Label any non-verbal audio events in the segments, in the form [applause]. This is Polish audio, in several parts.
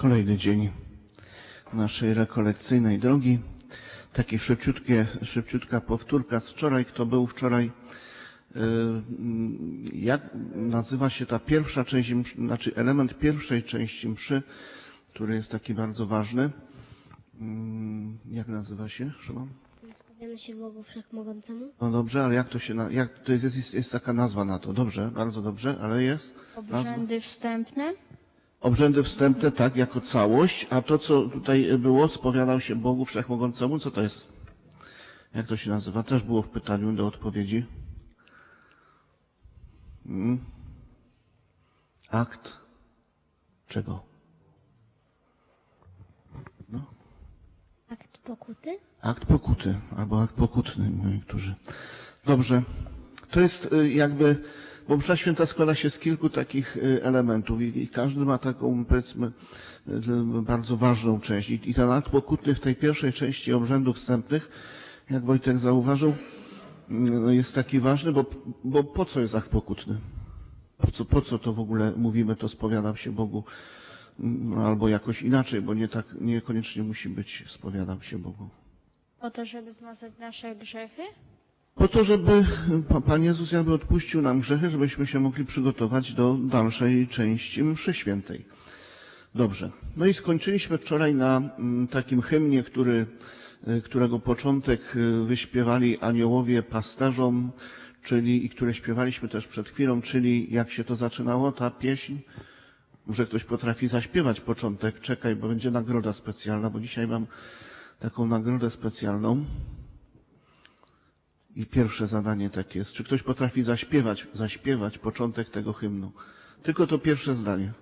Kolejny dzień naszej rekolekcyjnej drogi. Takie szybciutkie, szybciutka powtórka z wczoraj. Kto był wczoraj? Yy, Jak nazywa się ta pierwsza część, znaczy element pierwszej części mszy, który jest taki bardzo ważny? Yy, Jak nazywa się, Szymon? Spowiada się Bogu Wszechmogącemu. No dobrze, ale jak to się, na- jak, to jest, jest, jest taka nazwa na to. Dobrze, bardzo dobrze, ale jest nazwa? Obrzędy wstępne. Obrzędy wstępne, tak, jako całość, a to, co tutaj było, spowiadał się Bogu Wszechmogącemu, co to jest? Jak to się nazywa? Też było w pytaniu do odpowiedzi. Mm. Akt czego? No, Akt pokuty. akt pokuty, albo akt pokutny, niektórzy. Dobrze. To jest y, jakby, bo msza święta składa się z kilku takich y, elementów i, i każdy ma taką, powiedzmy, y, bardzo ważną część. I, I ten akt pokutny w tej pierwszej części obrzędów wstępnych, jak Wojtek zauważył, y, no jest taki ważny, bo, bo po co jest akt pokutny? Po co, po co to w ogóle mówimy, to spowiadam się Bogu, Mm, albo jakoś inaczej, bo nie tak, niekoniecznie musi być spowiadam się Bogu. Po to, żeby zmazać nasze grzechy. Po to, żeby Pa- Pan Jezus jakby odpuścił nam grzechy, żebyśmy się mogli przygotować do dalszej części mszy świętej. Dobrze. No i skończyliśmy wczoraj na mm, takim hymnie, który, y, którego początek y, wyśpiewali aniołowie pasterzom, czyli i które śpiewaliśmy też przed chwilą, czyli jak się to zaczynało, ta pieśń? Może ktoś potrafi zaśpiewać początek? Czekaj, bo będzie nagroda specjalna, bo dzisiaj mam taką nagrodę specjalną. I pierwsze zadanie takie jest. Czy ktoś potrafi zaśpiewać, zaśpiewać początek tego hymnu? Tylko to pierwsze zdanie.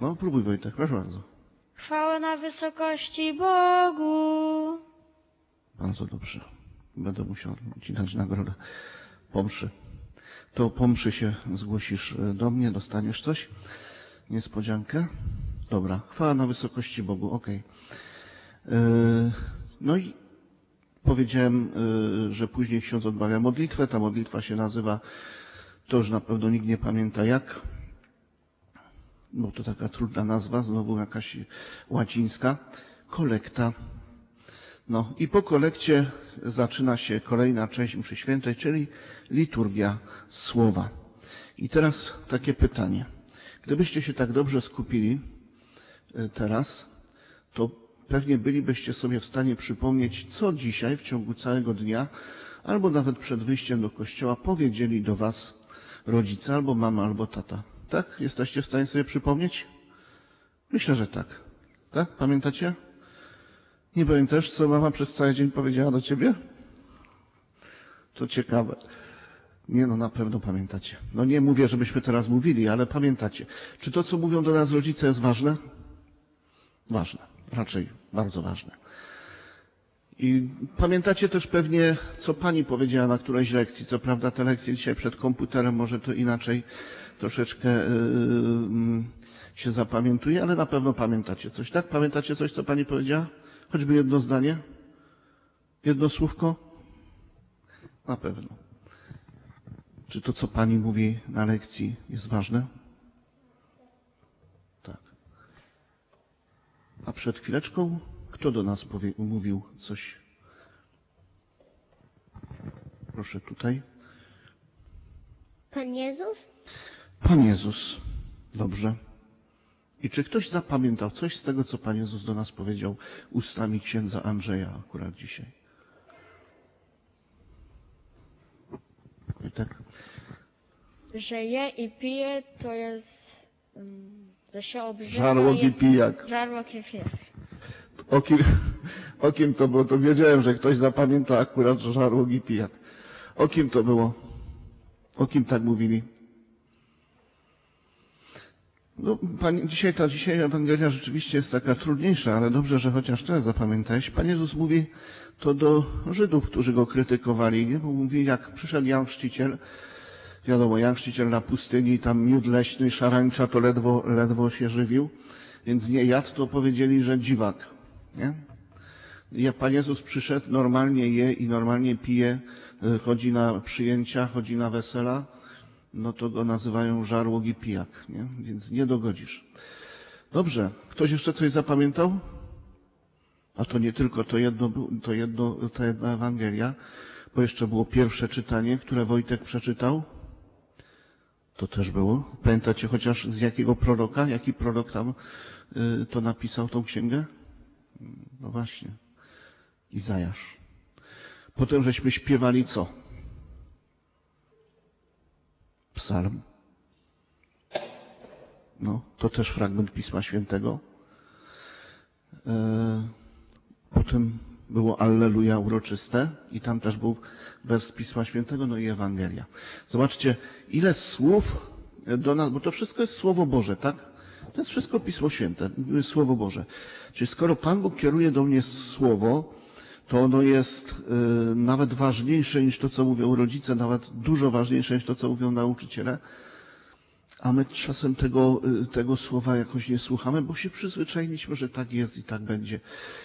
No, próbuj Wojtek, proszę bardzo. Chwała na wysokości Bogu. Bardzo dobrze. Będę musiał ci dać nagrodę. Pomszy. To pomszy się zgłosisz e, do mnie, dostaniesz coś? Niespodziankę? Dobra. Chwała na wysokości Bogu, okej. E, No i powiedziałem, e, że później ksiądz odmawia modlitwę. Ta modlitwa się nazywa, to już na pewno nikt nie pamięta jak, bo to taka trudna nazwa, znowu jakaś łacińska. Kolekta no i po kolekcie zaczyna się kolejna część mszy świętej, czyli liturgia słowa. I teraz takie pytanie. Gdybyście się tak dobrze skupili y, teraz, to pewnie bylibyście sobie w stanie przypomnieć, co dzisiaj w ciągu całego dnia, albo nawet przed wyjściem do kościoła powiedzieli do was rodzice, albo mama, albo tata. Tak? Jesteście w stanie sobie przypomnieć? Myślę, że tak. Tak? Pamiętacie? Nie pamiętasz, co mama przez cały dzień powiedziała do ciebie? To ciekawe. Nie no, na pewno pamiętacie. No nie mówię, żebyśmy teraz mówili, ale pamiętacie. Czy to, co mówią do nas rodzice, jest ważne? Ważne. Raczej bardzo ważne. I pamiętacie też pewnie, co pani powiedziała na którejś lekcji. Co prawda te lekcje dzisiaj przed komputerem może to inaczej troszeczkę yy, się zapamiętuje, ale na pewno pamiętacie coś, tak? Pamiętacie coś, co pani powiedziała? Choćby jedno zdanie? Jedno słówko? Na pewno. Czy to, co pani mówi na lekcji, jest ważne? A przed chwileczką, kto do nas powie, mówił coś? Proszę tutaj. Pan Jezus. Pan Jezus. Dobrze. I czy ktoś zapamiętał coś z tego, co Pan Jezus do nas powiedział ustami księdza Andrzeja akurat dzisiaj? Wojtek? Że je i pije to jest, um, że się obrzyma. Żarłok i jest- pijak. Żarłok i pijak. O kim, o kim to było? To wiedziałem, że ktoś zapamięta akurat że żarłok i pijak. O kim to było? O kim tak mówili? No, pani, dzisiaj ta dzisiaj Ewangelia rzeczywiście jest taka trudniejsza, ale dobrze, że chociaż tyle zapamiętałeś. Pan Jezus mówi to do Żydów, którzy go krytykowali, nie? Bo mówi, jak przyszedł Jan Chrzciciel, wiadomo, Jan Chrzciciel na pustyni, tam miód leśny, szarańcza, to ledwo, ledwo się żywił, więc nie jadł, to powiedzieli, że dziwak, nie? Jak Pan Jezus przyszedł, normalnie je i normalnie pije, y, chodzi na przyjęcia, chodzi na wesela, no to go nazywają żarłok i pijak, nie? Więc nie dogodzisz. Dobrze. Ktoś jeszcze coś zapamiętał? A to nie tylko to jedno, to jedno, ta jedna Ewangelia, bo jeszcze było pierwsze czytanie, które Wojtek przeczytał. To też było. Pamiętacie chociaż z jakiego proroka? Jaki prorok tam y, to napisał, tą księgę? No właśnie. Izajasz. Potem żeśmy śpiewali co? Psalm. No, to też fragment Pisma Świętego. E, Potem było Alleluja uroczyste i tam też był wers Pisma Świętego, no i Ewangelia. Zobaczcie, ile słów do nas, bo to wszystko jest Słowo Boże, tak? To jest wszystko Pismo Święte, Słowo Boże. Czyli skoro Pan Bóg kieruje do mnie Słowo, to ono jest y, nawet ważniejsze niż to, co mówią rodzice, nawet dużo ważniejsze niż to, co mówią nauczyciele. A my czasem tego, y, tego słowa jakoś nie słuchamy, bo się przyzwyczailiśmy, że tak jest i tak będzie.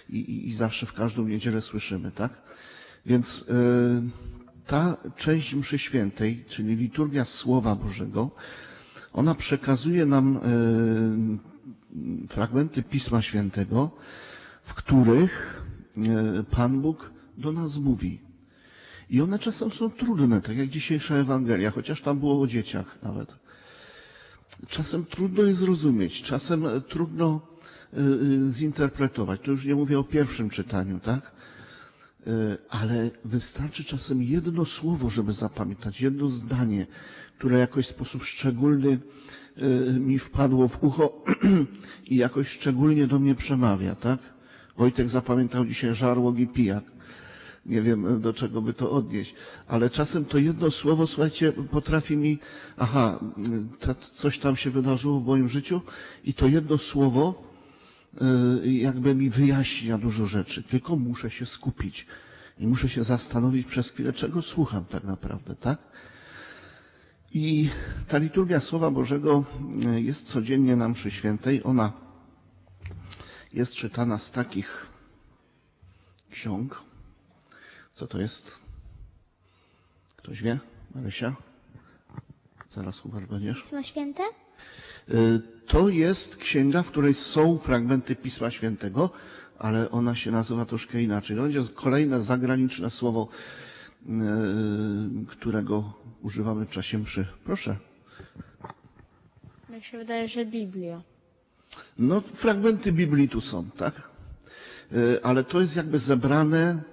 I, i, i zawsze w każdą niedzielę słyszymy, tak? Więc y, ta część mszy świętej, czyli liturgia Słowa Bożego, ona przekazuje nam y, fragmenty Pisma Świętego, w których y, Pan Bóg do nas mówi. I one czasem są trudne, tak jak dzisiejsza Ewangelia, chociaż tam było o dzieciach nawet. Czasem trudno je zrozumieć, czasem e, trudno y, y, zinterpretować. To już nie mówię o pierwszym czytaniu, tak? Ale wystarczy czasem jedno słowo, żeby zapamiętać, jedno zdanie, które jakoś w sposób szczególny mi wpadło w ucho [clears throat] i jakoś szczególnie do mnie przemawia, tak? Wojtek zapamiętał dzisiaj żarłok i pijak. Nie wiem, do czego by to odnieść, ale czasem to jedno słowo, słuchajcie, potrafi mi, aha, coś tam się wydarzyło w moim życiu i to jedno słowo y, jakby mi wyjaśnia dużo rzeczy, tylko muszę się skupić i muszę się zastanowić przez chwilę, czego słucham tak naprawdę, tak? I ta liturgia Słowa Bożego y, jest codziennie na mszy świętej. Ona jest czytana z takich ksiąg. Co to jest? Ktoś wie? Marysia? Zaraz Hubert będziesz. Pismo Święte? Y, To jest księga, w której są fragmenty Pisma Świętego, ale ona się nazywa troszkę inaczej. To będzie kolejne zagraniczne słowo, y, którego używamy w czasie mszy. Proszę. Mi się wydaje, że Biblia. No, fragmenty Biblii tu są, tak? Y, Ale to jest jakby zebrane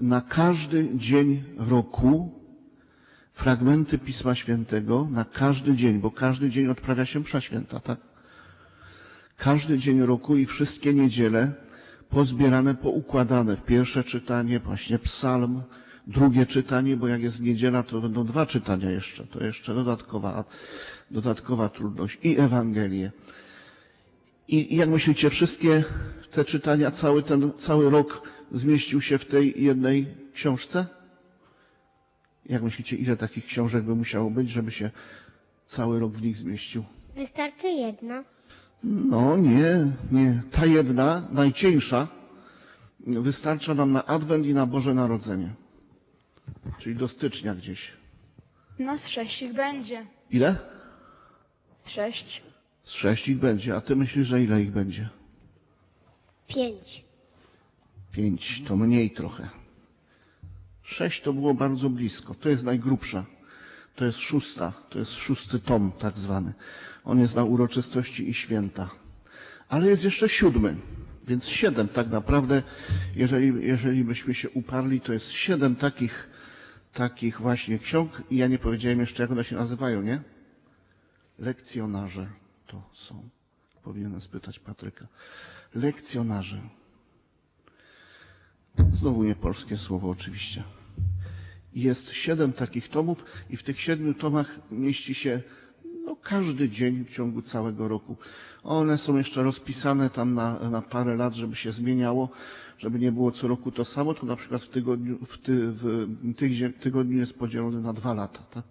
na każdy dzień roku fragmenty Pisma Świętego na każdy dzień, bo każdy dzień odprawia się msza święta, tak? Każdy dzień roku i wszystkie niedziele pozbierane, poukładane w pierwsze czytanie, właśnie psalm, drugie czytanie, bo jak jest niedziela, to będą dwa czytania jeszcze, to jeszcze dodatkowa, dodatkowa trudność i Ewangelię. I, I jak myślicie, wszystkie te czytania, cały ten, cały rok zmieścił się w tej jednej książce? Jak myślicie, ile takich książek by musiało być, żeby się cały rok w nich zmieścił? Wystarczy jedna. No nie, nie. Ta jedna, najcieńsza, wystarcza nam na Adwent i na Boże Narodzenie. Czyli do stycznia gdzieś. No z sześć ich będzie. Ile? Z sześć. Z sześć ich będzie. A ty myślisz, że ile ich będzie? Pięć. Pięć, to mniej trochę. Sześć to było bardzo blisko. To jest najgrubsza. To jest szósta. To jest szósty tom, tak zwany. On jest na uroczystości i święta. Ale jest jeszcze siódmy. Więc siedem tak naprawdę, jeżeli, jeżeli byśmy się uparli, to jest siedem takich, takich właśnie ksiąg. I ja nie powiedziałem jeszcze, jak one się nazywają, nie? Lekcjonarze to są. Powinienem spytać Patryka. Lekcjonarze. Znowu nie polskie słowo oczywiście. Jest siedem takich tomów i w tych siedmiu tomach mieści się no, każdy dzień w ciągu całego roku. One są jeszcze rozpisane tam na, na parę lat, żeby się zmieniało, żeby nie było co roku to samo. To na przykład w tygodniu, w, ty, w tygodniu jest podzielony na dwa lata. Tak?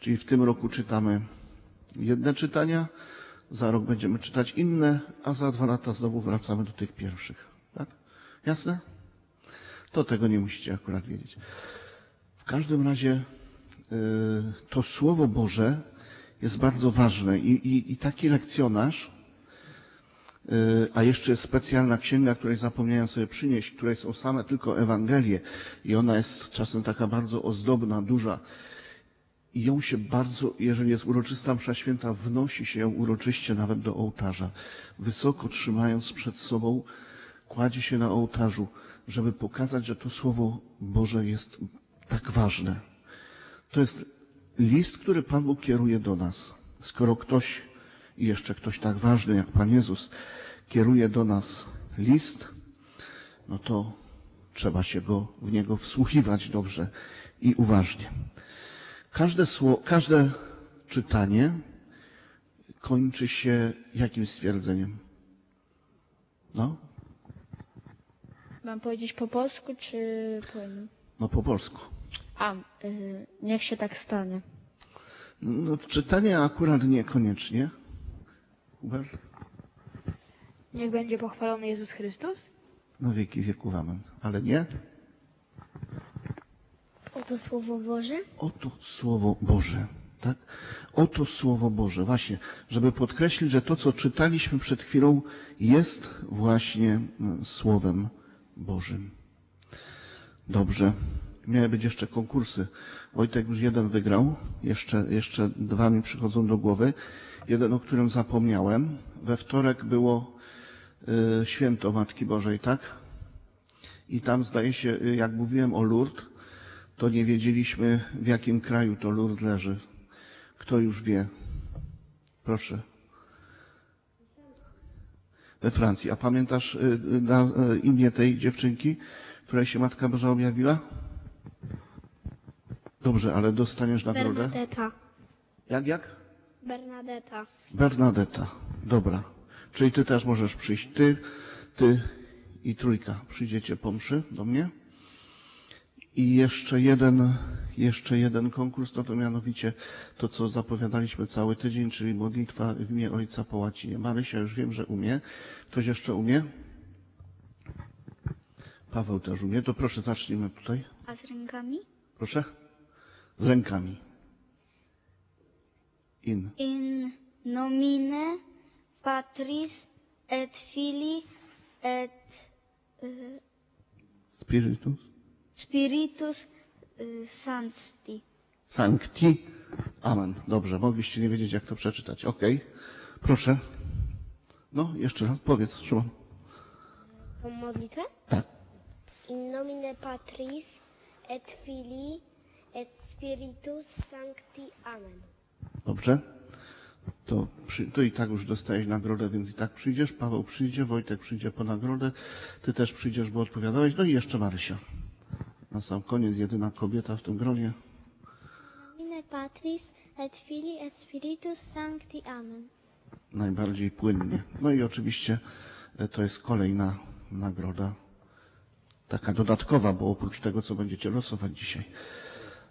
Czyli w tym roku czytamy jedne czytania, za rok będziemy czytać inne, a za dwa lata znowu wracamy do tych pierwszych. Tak? Jasne? To tego nie musicie akurat wiedzieć. W każdym razie y, to Słowo Boże jest bardzo ważne i, i, i taki lekcjonarz Y, A jeszcze jest specjalna księga, której zapomniałem sobie przynieść, której są same tylko Ewangelie i ona jest czasem taka bardzo ozdobna, duża. I ją się bardzo, jeżeli jest uroczysta msza święta, wnosi się ją uroczyście nawet do ołtarza. Wysoko trzymając przed sobą, kładzie się na ołtarzu, żeby pokazać, że to Słowo Boże jest tak ważne. To jest list, który Pan Bóg kieruje do nas. Skoro ktoś, i jeszcze ktoś tak ważny jak Pan Jezus, kieruje do nas list, no to trzeba się go, w niego wsłuchiwać dobrze i uważnie. Każde, sło, każde czytanie kończy się jakim stwierdzeniem? No, Mam powiedzieć po polsku, czy po innym? no po polsku. A, y, niech się tak stanie. No, czytanie akurat niekoniecznie. Hubert? Niech będzie pochwalony Jezus Chrystus. Na wieki wieków amen. Ale nie? Oto Słowo Boże. Oto Słowo Boże. Tak? Oto Słowo Boże. Właśnie, żeby podkreślić, że to, co czytaliśmy przed chwilą, jest właśnie mm, Słowem Bożym. Dobrze. Miały być jeszcze konkursy. Wojtek już jeden wygrał. Jeszcze, jeszcze dwa mi przychodzą do głowy. Jeden, o którym zapomniałem. We wtorek było y, święto Matki Bożej, tak? I tam zdaje się, y, jak mówiłem o Lourdes, to nie wiedzieliśmy, w jakim kraju to Lourdes leży. Kto już wie? Proszę. We Francji. A pamiętasz y, y, na, y, imię tej dziewczynki, której się Matka Boża objawiła? Dobrze, ale dostaniesz nagrodę. Bernadetta. Jak, jak? Bernadetta. Bernadetta. Dobra. Czyli ty też możesz przyjść. Ty, ty i trójka przyjdziecie po mszy do mnie. I jeszcze jeden, jeszcze jeden konkurs, no to mianowicie to, co zapowiadaliśmy cały tydzień, czyli modlitwa w imię Ojca po łacinie. Marysia już wiem, że umie. Ktoś jeszcze umie? Paweł też umie. To proszę, zacznijmy tutaj. A z rękami? Proszę. Z rękami. In. in nomine Patris et Filii et Spiritus. Spiritus y, Sancti. Sancti. Amen. Dobrze, mogliście nie wiedzieć, jak to przeczytać. Okej. Proszę. No, jeszcze raz powiedz, Szymon. Tą modlitwę? Tak. In nomine Patris et Filii et Spiritus Sancti. Amen. Dobrze. To, przy, to i tak już dostajesz nagrodę, więc i tak przyjdziesz. Paweł przyjdzie, Wojtek przyjdzie po nagrodę. Ty też przyjdziesz, bo odpowiadałeś. No i jeszcze Marysia. Na sam koniec jedyna kobieta w tym gronie. Nomine Patris et Filii et Spiritus Sancti. Amen. najbardziej płynnie. No i oczywiście e, to jest kolejna nagroda, taka dodatkowa, bo oprócz tego, co będziecie losować dzisiaj.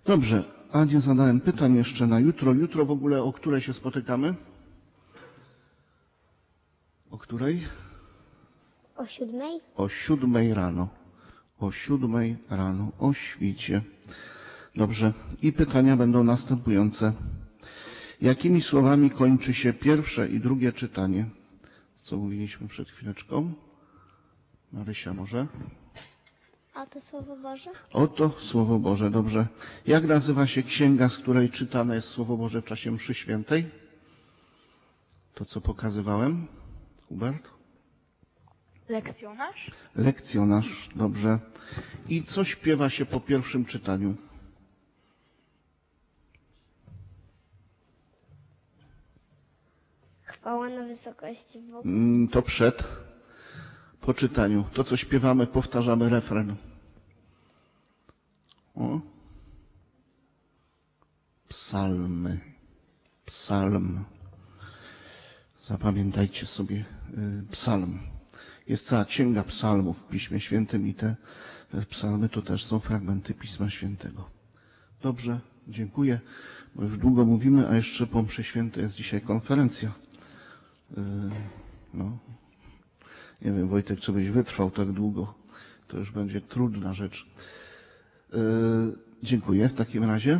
Dobrze, a nie zadałem pytań jeszcze na jutro. Jutro w ogóle o której się spotykamy? O której? O siódmej? O siódmej rano. O siódmej rano, o świcie. Dobrze. I pytania będą następujące. Jakimi słowami kończy się pierwsze i drugie czytanie? Co mówiliśmy przed chwileczką? Marysia może? A to Słowo Boże? Oto Słowo Boże, dobrze. Jak nazywa się księga, z której czytane jest Słowo Boże w czasie mszy świętej? To, co pokazywałem? Hubert? Lekcjonarz. Lekcjonarz, dobrze. I co śpiewa się po pierwszym czytaniu? Chwała na wysokości Bogu. Mm, To przed, po czytaniu. To, co śpiewamy, powtarzamy refren. O. Psalmy. Psalm. Zapamiętajcie sobie y, psalm. Jest cała księga psalmów w Piśmie Świętym i te y, psalmy to też są fragmenty Pisma Świętego. Dobrze, dziękuję, bo już długo mówimy, a jeszcze po mszy świętej jest dzisiaj konferencja. Y, No, nie wiem, Wojtek, czy byś wytrwał tak długo. To już będzie trudna rzecz. Y, Dziękuję w takim razie.